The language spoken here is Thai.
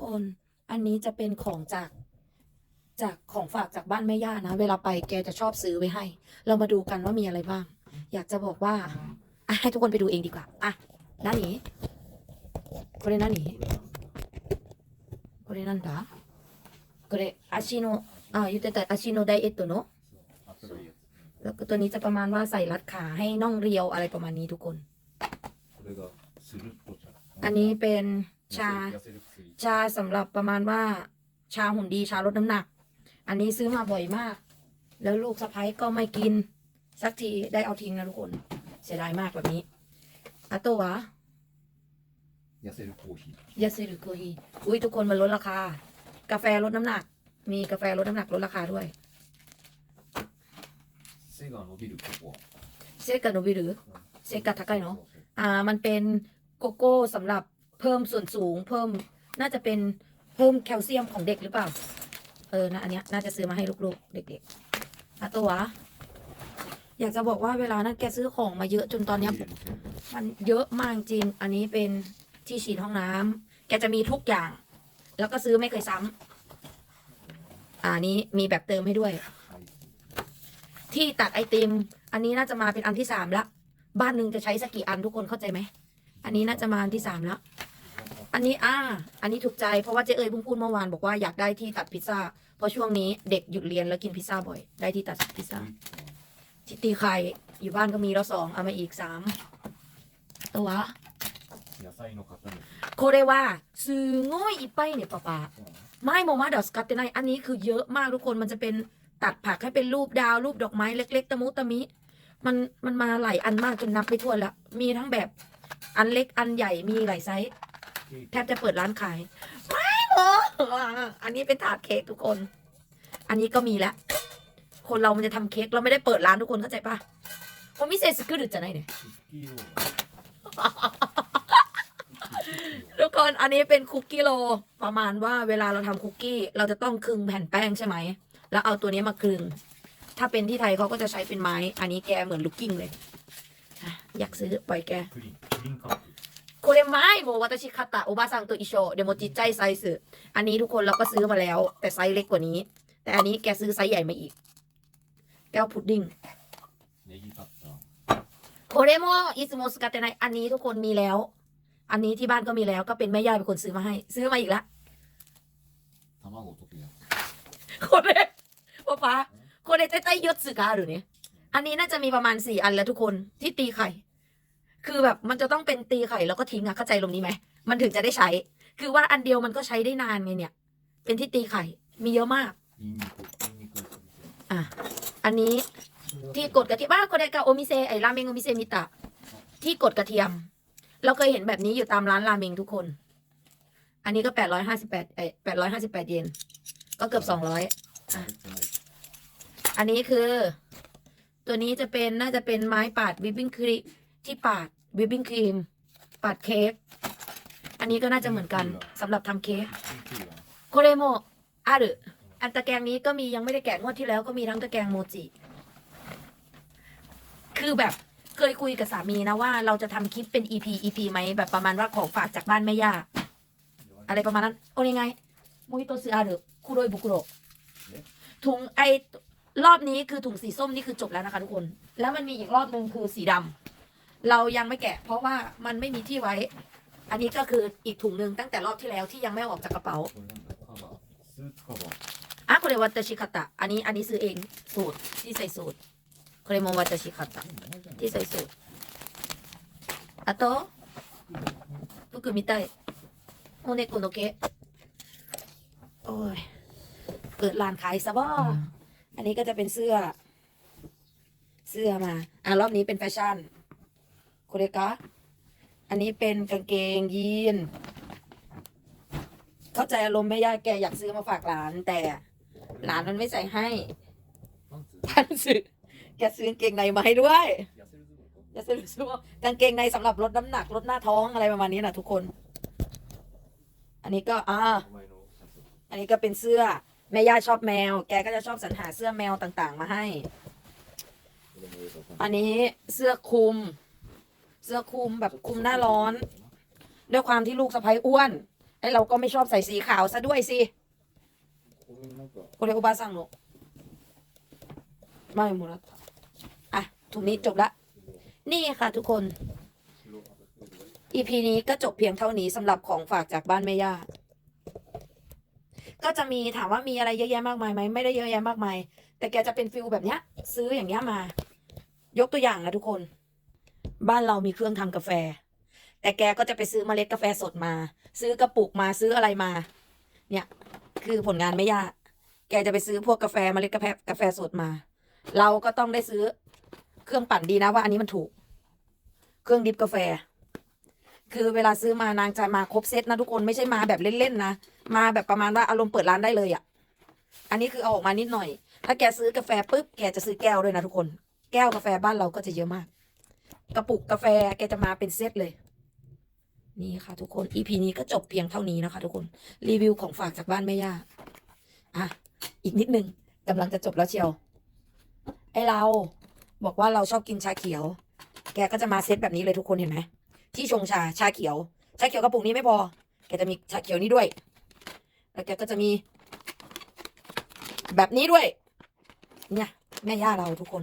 คน อันนี้จะเป็นของจาก จากของฝากจากบ้านแม่ย่านะ เวลาไปแกจะชอบซื้อไว้ให้ เรามาดูกันว่ามีอะไรบ้าง อยากจะบอกว่าอ่ะให้ทุกคนไปดูเองดีกว่า อ่ะ何これ何これなんだこれ足のあ言ってた足のダイエットのそういうやつ。 แล้วก็ตัวนี้จะประมาณว่าใส่รัดขาให้น่องเรียวอะไรประมาณนี้ทุกคน これがスルッと茶。 อันนี้เป็นชาชาสำหรับประมาณว่า ชาหุ่นดีชาลดน้ำหนัก อันนี้ซื้อมาบ่อยมาก แล้วลูกสะพ้ายก็ไม่กิน สักทีได้เอาทิ้งนะทุกคน เสียดายมากแบบนี้อะตัวยาเซรุโกฮียาเซรุโกฮีอุ้ยทุกคนมันลดราคา กาแฟลดน้ำหนัก มีกาแฟลดน้ำหนักลดราคาด้วยเซกาโนบิรุเซกาโนบิรุเซกาทาไกเนาะอ่ามันเป็น โกโก้สำหรับเพิ่มส่วนสูง เพิ่มน่าจะเป็นเพิ่มแคลเซียมของเด็กหรือเปล่า เออนะอันเนี้ยน่าจะซื้อมาให้ลูกๆ เด็กๆอะตัว อยากจะบอกว่าเวลานั้นแกซื้อของมาเยอะจนตอนเนี้ยมันเยอะมากจริง อันนี้เป็นที่ฉีดห้องน้ำแกจะมีทุกอย่าง แล้วก็ซื้อไม่เคยซ้ำอ่านี้มีแบบเติมให้ด้วย ที่ตัดไอติม อันนี้น่าจะมาเป็นอันที่สามละ บ้านหนึ่งจะใช้สักกี่อันทุกคนเข้าใจไหม อันนี้น่าจะมาที่สามแล้ว อันนี้อ่า อันนี้ถูกใจเพราะว่าเจ๊เอ๋ยเพิ่งพูดเมื่อวานบอกว่าอยากได้ที่ตัดพิซซ่า เพราะช่วงนี้เด็กหยุดเรียนแล้วกินพิซซ่าบ่อย ได้ที่ตัดพิซซ่าชิตตีไข่อยู่บ้านก็มีแล้วสองเอามาอีกสามตัวโคเรว่าซื้อง่อยอีไปเนี่ยป้าป้าไม่โมมาดอสกัตเตนไนอันนี้คือเยอะมากทุกคนมันจะเป็นตัดผักให้เป็นรูปดาวรูปดอกไม้เล็ก ๆ ตะมุตะมิ มันมันมาหลายอันมากจนนับไม่ถ้วนละมีทั้งแบบ อันเล็กอันใหญ่มีหลายไซส์แทบจะเปิดร้านขายไม่หมออันนี้เป็นถาดเค้กทุกคน อันนี้ก็มีแล้วคนเรามันจะทำเค้กเราไม่ได้เปิดร้านทุกคนเข้าใจปะผมมิเซสกิลหรือจะไหนเนี่ยทุกคนอันนี้เป็นคุกกี้โลประมาณว่าเวลาเราทำคุกกี้ เราจะต้องคลึงแผ่นแป้งใช่ไหม แล้วเอาตัวนี้มาคลึง ถ้าเป็นที่ไทยเขาก็จะใช้เป็นไม้ อันนี้แกเหมือนลูกกิ้งเลย อยากซื้อปล่อยแก プリン。プリンカップ。โคเรไม้โมวัตชิคาตะโอบาซังตัวอิโชเดโมจิใจไซส์อันนี้ทุกคนเราก็ซื้อมาแล้ว แต่ไซส์เล็กกว่านี้ แต่อันนี้แกซื้อไซส์ใหญ่มาอีก แก้วพุดดิ้ง ネギカッター。 โคเรโมอิสโมสกาเตไนอันนี้ทุกคนมีแล้ว อันนี้ที่บ้านก็มีแล้วก็เป็นแม่ย่าเป็นคนซื้อมาให้ ซื้อมาอีกละ 卵溶くやつ。 これป๊าป๊าこれ絶対4つがあるねอันนี้น่าจะมีประมาณสี่อันแล้วทุกคนที่ตีไข่ คือแบบมันจะต้องเป็นตีไข่แล้วก็ทิ้งอะเข้าใจลงนี้ไหมมันถึงจะได้ใช้ คือว่าอันเดียวมันก็ใช้ได้นานไงเนี่ย เป็นที่ตีไข่มีเยอะมาก อะอันนี้ที่กดกระเทียมบ้าโกเดกาโอมิเซไอราเมงโอมิเซมิตะ ที่กดกระเทียม เราเคยเห็นแบบนี้อยู่ตามร้านราเมงทุกคน อันนี้ก็แปดร้อยห้าสิบแปดเอแปดร้อยห้าสิบแปดเยนก็เกือบสองร้อยอันนี้คือ ตัวนี้จะเป็นน่าจะเป็นไม้ปาดวิปปิ้งครีม ที่ปาดวิปปิ้งครีมปาดเค้กอันนี้ก็น่าจะเหมือนกันสำหรับทำเค้กโคเรโมอารุอันตะแกงนี้ก็มียังไม่ได้แกะงวดที่แล้วก็มีทั้งตะแกงโมจิ คือแบบเคยคุยกับสามีนะว่าเราจะทำคลิปเป็น EP EP ไหมแบบประมาณว่าของฝากจากบ้านแม่ย่าอะไรประมาณนั้น โอยังไงมุยโตซึอารือคุโรยบุกุโรถุงไอรอบนี้คือถุงสีส้มนี่คือจบแล้วนะคะทุกคน แล้วมันมีอีกรอบหนึ่งคือสีดำ เรายังไม่แกะ เพราะว่ามันไม่มีที่ไว้ อันนี้ก็คืออีกถุงหนึ่งตั้งแต่รอบที่แล้วที่ยังไม่เอาออกจากกระเป๋าอะคุเรวัตこれ私買ตะอันนี้อันนี้ซื้อเองสูตรที่ใส่สูตรคุเรโมวัตれも私買ตะที่ใส่สูตรอตโตะあと服見たいおเのะโอ้ยเปิดร้านขายซะบ่อันนี้ก็จะเป็นเสื้อ เสื้อมา อะรอบนี้เป็นแฟชั่น คุณเลคะอันนี้เป็นกางเกงยีน เข้าใจอารมณ์แม่ยายแกอยากซื้อมาฝากหลาน แต่หลานมันไม่ใส่ให้ท่านซื้อแกซื้อกางเกงในมาให้ด้วยจะซื้อซื้อกางเกงในสำหรับลดน้ำหนักลดหน้าท้องอะไรประมาณนี้นะทุกคน อันนี้ก็อ่าอันนี้ก็เป็นเสื้อแม่ยายชอบแมว แกก็จะชอบสรรหาเสื้อแมวต่างๆ มาให้ อันนี้เสื้อคลุม เสื้อคลุมแบบคลุมหน้าร้อน ด้วยความที่ลูกสะพ้ยอ้วนไอเราก็ไม่ชอบใส่สีขาวซะด้วยสิโคเรโอบาสั่งหนอไม่มูแล้วอะถุงนี้จบละ นี่ค่ะทุกคนอีพีนี้ก็จบเพียงเท่านี้สำหรับของฝากจากบ้านแม่ย่าก็จะมีถามว่ามีอะไรเยอะแยะมากมายไหมไม่ได้เยอะแยะมากมาย แต่แกจะเป็นฟิลแบบเนี้ย ซื้ออย่างเนี้ยมา ยกตัวอย่างนะทุกคน บ้านเรามีเครื่องทำกาแฟ แต่แกก็จะไปซื้อเมล็ดกาแฟสดมา ซื้อกระปุกมาซื้ออะไรมา เนี่ยคือผลงานไม่ยาก แกจะไปซื้อพวกกาแฟเมล็ดกาแฟกาแฟสดมา เราก็ต้องได้ซื้อเครื่องปั่นดีนะว่าอันนี้มันถูก เครื่องดริฟกาแฟ คือเวลาซื้อมานางจะมาครบเซตนะทุกคนไม่ใช่มาแบบเล่นๆนะมาแบบประมาณว่าอารมณ์เปิดร้านได้เลยอะ่ะ อันนี้คือเอาออกมานิดหน่อย ถ้าแกซื้อกาแฟปุ๊บแกจะซื้อแก้วด้วยนะทุกคน แก้วกาแฟบ้านเราก็จะเยอะมาก กระปุกกาแฟแกจะมาเป็นเซตเลย นี่ค่ะทุกคน EP นี้ก็จบเพียงเท่านี้นะคะ ทุกคนรีวิวของฝากจากบ้านแม่ย่าอะอีกนิดนึงกำลังจะจบแล้วเชียว ไอเราบอกว่าเราชอบกินชาเขียว แกก็จะมาเซตแบบนี้เลยทุกคนเห็นไหมที่ชงชาชาเขียว ชาเขียวกระปุกนี้ไม่พอ แกจะมีชาเขียวนี้ด้วย แล้วแกก็จะมี แบบนี้ด้วย เนี่ยแม่ย่าเราทุกคน